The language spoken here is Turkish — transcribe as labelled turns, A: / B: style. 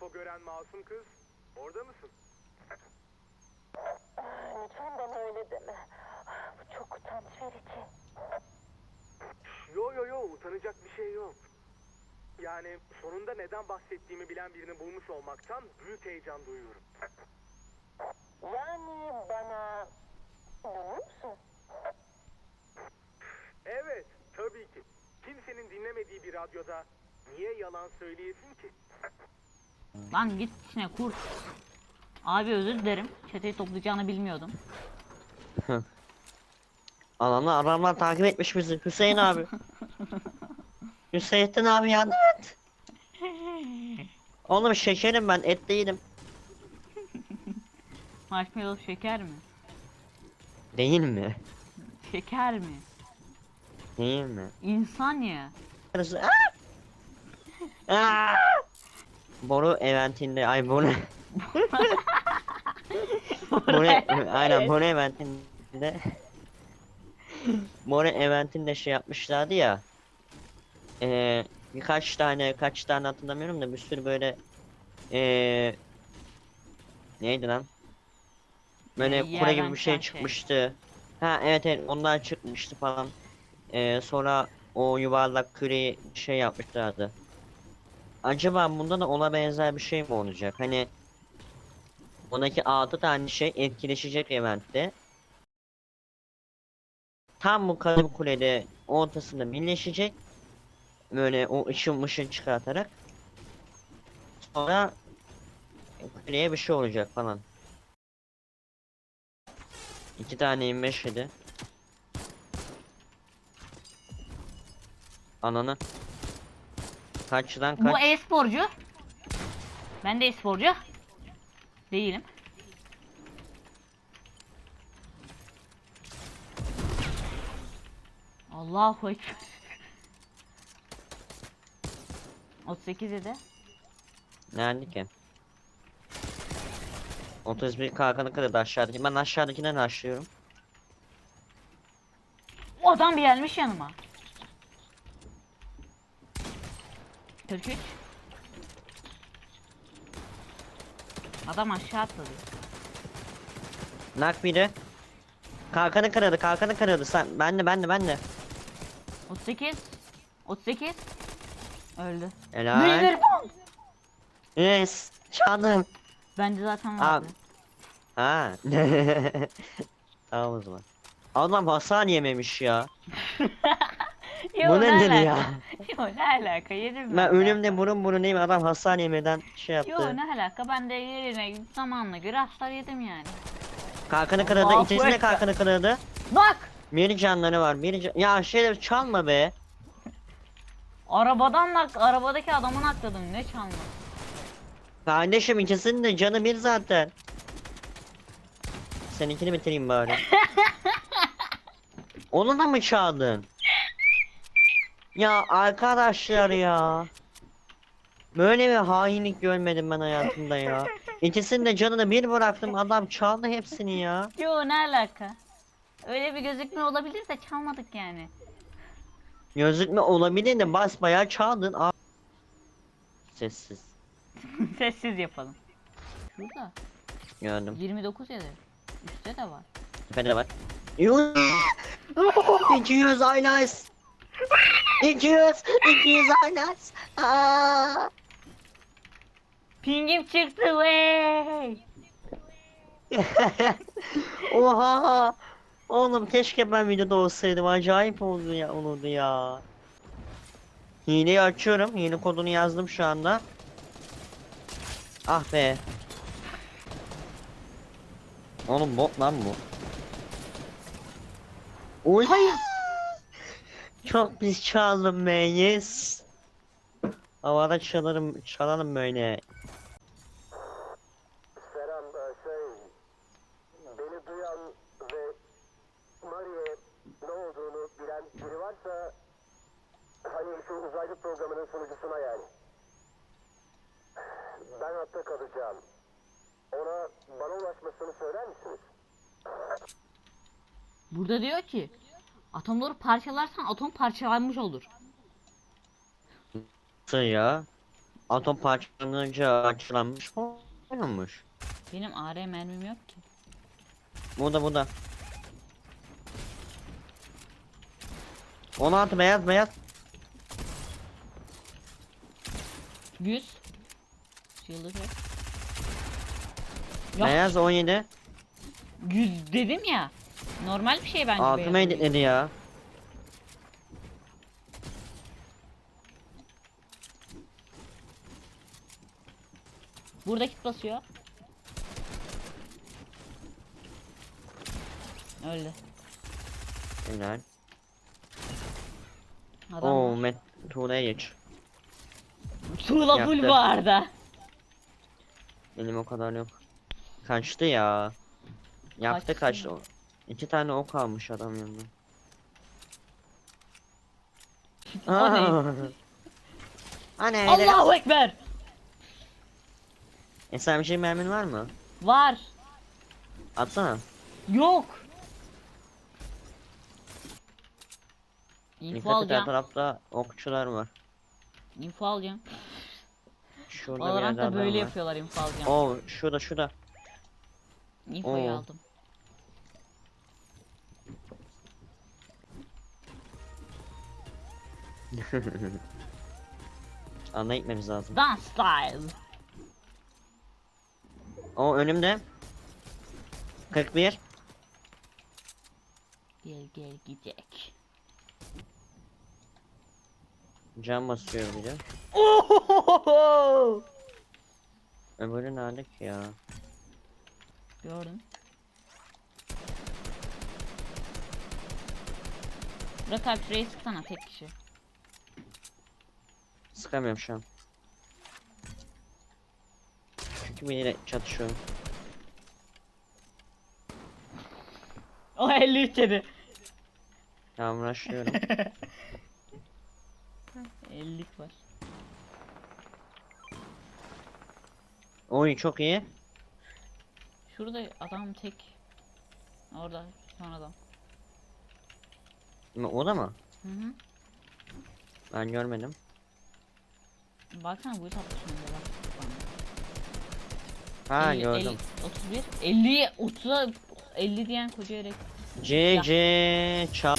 A: UFO gören masum kız, orada mısın?
B: Lütfen bana öyle deme. Bu çok utanç verici.
A: Yo yo yo, utanacak bir şey yok. Yani sonunda neden bahsettiğimi bilen birini bulmuş olmaktan büyük heyecan duyuyorum.
B: Yani bana inanıyor musun?
A: Evet, tabii ki. Kimsenin dinlemediği bir radyoda niye yalan söyleyesin ki?
C: Lan git içine kurt. Abi özür dilerim. Çeteyi toplayacağını bilmiyordum.
D: Adamlar adamlar takip etmiş bizi. Hüseyin abi. Hüseyin abi yardım et. Oğlum şekerim ben et değilim.
C: Marshmallow şeker mi?
D: Değil mi?
C: Şeker mi?
D: Değil mi?
C: İnsan ya.
D: Aa! Boru eventinde ay boru. Boru aynen boru eventinde. Boru eventinde şey yapmışlardı ya. Eee birkaç tane kaç tane hatırlamıyorum da bir sürü böyle eee neydi lan? Böyle
C: Ee,
D: kure gibi bir şey
C: şey.
D: çıkmıştı. Ha evet evet ondan çıkmıştı falan. Eee sonra o yuvarlak küreyi şey yapmışlardı Acaba bunda da ona benzer bir şey mi olacak? Hani ondaki 6 tane şey etkileşecek eventte. Tam bu kalem kulede ortasında birleşecek. Böyle o ışın mışın çıkartarak. Sonra kuleye bir şey olacak falan. İki tane 25 yedi. Ananı. Kaçtan kaç?
C: Bu e-sporcu. Ben de e-sporcu. Değilim. Allahu ekber. 38 yedi.
D: Nerede ki? 31 kalkanı kırdı aşağıdaki. Ben aşağıdakinden aşlıyorum.
C: O adam bir gelmiş yanıma. 43. Adam aşağı atladı.
D: Nak biri. Kalkanı kırıldı, kalkanı kırıldı. Sen, ben de, ben de, ben de.
C: 38. 38. Öldü.
D: Helal. Yes, canım.
C: Bence zaten vardı.
D: Ha. tamam o zaman. Adam hasar yememiş ya.
C: Yo,
D: Bu
C: ne
D: nedir
C: alaka?
D: ya?
C: Yo ne alaka yedim
D: Ben
C: de.
D: önümde burun burun değil mi? Adam hasar yemeden şey yaptı.
C: Yo ne alaka ben de yerine zamanla göre hasar yedim yani.
D: Kalkanı kırıldı,
C: Allahu
D: ikisinin de
C: Ekber.
D: kalkanı kırıldı.
C: Bak!
D: Bir canları var, bir can... Ya şey çalma be.
C: Arabadan bak arabadaki adamın atladım ne çalma.
D: Kardeşim ikisinin de canı bir zaten. Seninkini bitireyim bari. Onu da mı çaldın? Ya arkadaşlar ya. Böyle bir hainlik görmedim ben hayatımda ya. İkisinin de canını bir bıraktım adam çaldı hepsini ya.
C: Yo ne alaka? Öyle bir gözükme olabilir de çalmadık yani.
D: Gözükme olabilir de basbayağı çaldın. Aa. Sessiz.
C: Sessiz yapalım. Şurada
D: Gördüm.
C: 29 yazıyor. Üstte de var.
D: Tepede de var. Yuh! 200 aynas. 200 200 aynas. Aa!
C: Pingim çıktı wey.
D: Oha! Oğlum keşke ben videoda olsaydım. Acayip oldu ya olurdu ya. Hileyi açıyorum. Hile kodunu yazdım şu anda. Ah be. Oğlum bot lan bu. Uy.
C: Hayır.
D: Çok be yes. Havada çalarım çalalım böyle.
A: Selam, şey... Beni duyan ve Mari'ye ne olduğunu bilen biri varsa... Hani şu uzaylı programının sunucusuna yani. Ben hatta kalacağım. Ona bana ulaşmasını söyler misiniz?
C: Burada diyor ki atomları parçalarsan atom parçalanmış olur.
D: Nasıl ya? atom parçalanınca açılanmış olmuş.
C: Benim AR mermim yok ki.
D: Bu da bu da. 16 beyaz beyaz.
C: 100. Shield'ı çek. Ya
D: Beyaz 17.
C: 100 dedim ya. Normal bir şey bence.
D: Altıma
C: beyaz.
D: editledi ya.
C: Burada kit basıyor. Öldü.
D: Helal.
C: Adam
D: Oo Met Tuğla'ya geç.
C: Tuğla full bu arada.
D: Benim o kadar yok. Kaçtı ya. Yaktı
C: Kaçtı
D: kaçtı.
C: mı?
D: İki tane ok almış adam yanında.
C: O ne?
D: Anne.
C: Allahu Ekber.
D: E sen bir şey mermin var mı?
C: Var.
D: Atsana.
C: Yok. İnfo
D: Dikkat et her
C: alacağım.
D: tarafta okçular var.
C: İnfo alacağım.
D: Şurada bir yerde
C: Valorant'ta
D: adam
C: böyle
D: var.
C: yapıyorlar info alacağım.
D: Oo şurada şurada.
C: Infoyu
D: oo.
C: aldım.
D: Ana gitmemiz lazım.
C: Dance style.
D: O önümde. 41.
C: Gel gel gidecek.
D: Cam basıyor bir de.
C: Ohohoho!
D: Öbürü nerede ki ya?
C: Gördüm. Bırak abi şurayı sıksana tek kişi.
D: Sıkamıyorum şu an. Çünkü biriyle çatışıyorum.
C: O 53 yedi.
D: Tamam rushlıyorum.
C: 50'lik var.
D: Oy çok iyi.
C: Şurada adam tek. Orada son adam.
D: O da mı?
C: Hı hı.
D: Ben görmedim.
C: Baksana bu tatlı şimdi bak.
D: Ha
C: 50,
D: gördüm.
C: 50, 31, 50'ye 30'a 50 diyen koca
D: C C çal.